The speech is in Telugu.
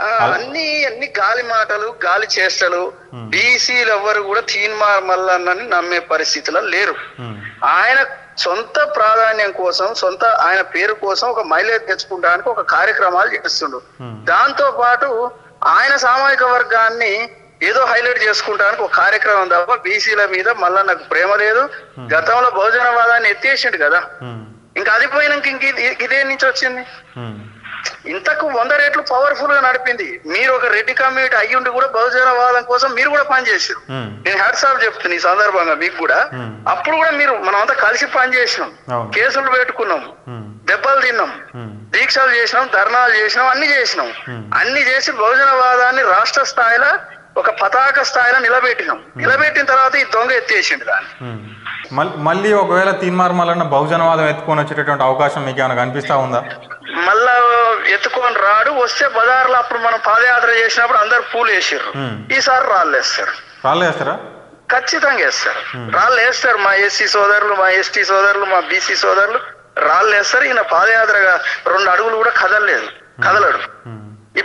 అన్ని అన్ని గాలి మాటలు గాలి చేష్టలు బీసీలు ఎవ్వరు కూడా తీన్మార్ మల్లన్నని నమ్మే పరిస్థితిలో లేరు. ఆయన సొంత ప్రాధాన్యం కోసం సొంత ఆయన పేరు కోసం ఒక మైలేజ్ తెచ్చుకోవడానికి ఒక కార్యక్రమాలు చేస్తుండు. Hmm. దాంతో పాటు ఆయన సామాజిక వర్గాన్ని ఏదో హైలైట్ చేసుకుంటానికి ఒక కార్యక్రమం తప్ప బీసీల మీద మళ్ళా నాకు ప్రేమ లేదు. గతంలో బహుజనవాదాన్ని ఎత్తేసిండు కదా. ఇంకా అది పోయినాక ఇంక ఇది- ఇదే నుంచి వచ్చింది? ఇంతకు వంద రెట్లు పవర్ఫుల్గా నడిపింది. మీరు ఒక రెడ్డి కమ్యూనిటీ అయ్యుండి కూడా బహుజనవాదం కోసం మీరు కూడా పనిచేసారు ఉమ్, నేను హ్యాట్సాప్ చెప్తున్నా ఈ సందర్భంగా మీకు కూడా. Hmm. అప్పుడు కూడా మీరు మనం అంతా కలిసి పనిచేసినాం. కేసులు పెట్టుకున్నాం. ఉమ్, దెబ్బలు తిన్నాం. దీక్షలు చేసినాం ధర్నాలు చేసినాం అన్ని చేసినాం. Hmm. అన్ని చేసి బహుజనవాదాన్ని రాష్ట్ర స్థాయిలో ఒక పతాక స్థాయిలో నిలబెట్టినాం. నిలబెట్టిన తర్వాత ఈ దొంగ ఎత్తేసిండు దాన్ని. మళ్ళీ ఒకవేళ తీన్మార్ మల్లన్న బహుజనవాదం ఎత్తుకొని వచ్చేటటువంటి అవకాశం మీకు ఏమైనా కనిపిస్తా ఉందా? మళ్ళా ఎత్తుకొని రాడు వస్తే బజార్లో అప్పుడు మనం పాదయాత్ర చేసినప్పుడు అందరు పూలు వేసారు. ఈసారి రాళ్ళు వేస్తారు. రాళ్ళు వేస్తారా? ఖచ్చితంగా వేస్తారు. రాళ్ళు వేస్తారు. మా ఎస్సీ సోదరులు మా ఎస్టీ సోదరులు మా బీసీ సోదరులు రాళ్ళు వేస్తారు. ఈయన పాదయాత్రగా రెండు అడుగులు కూడా కదలలేదు. కదలడు.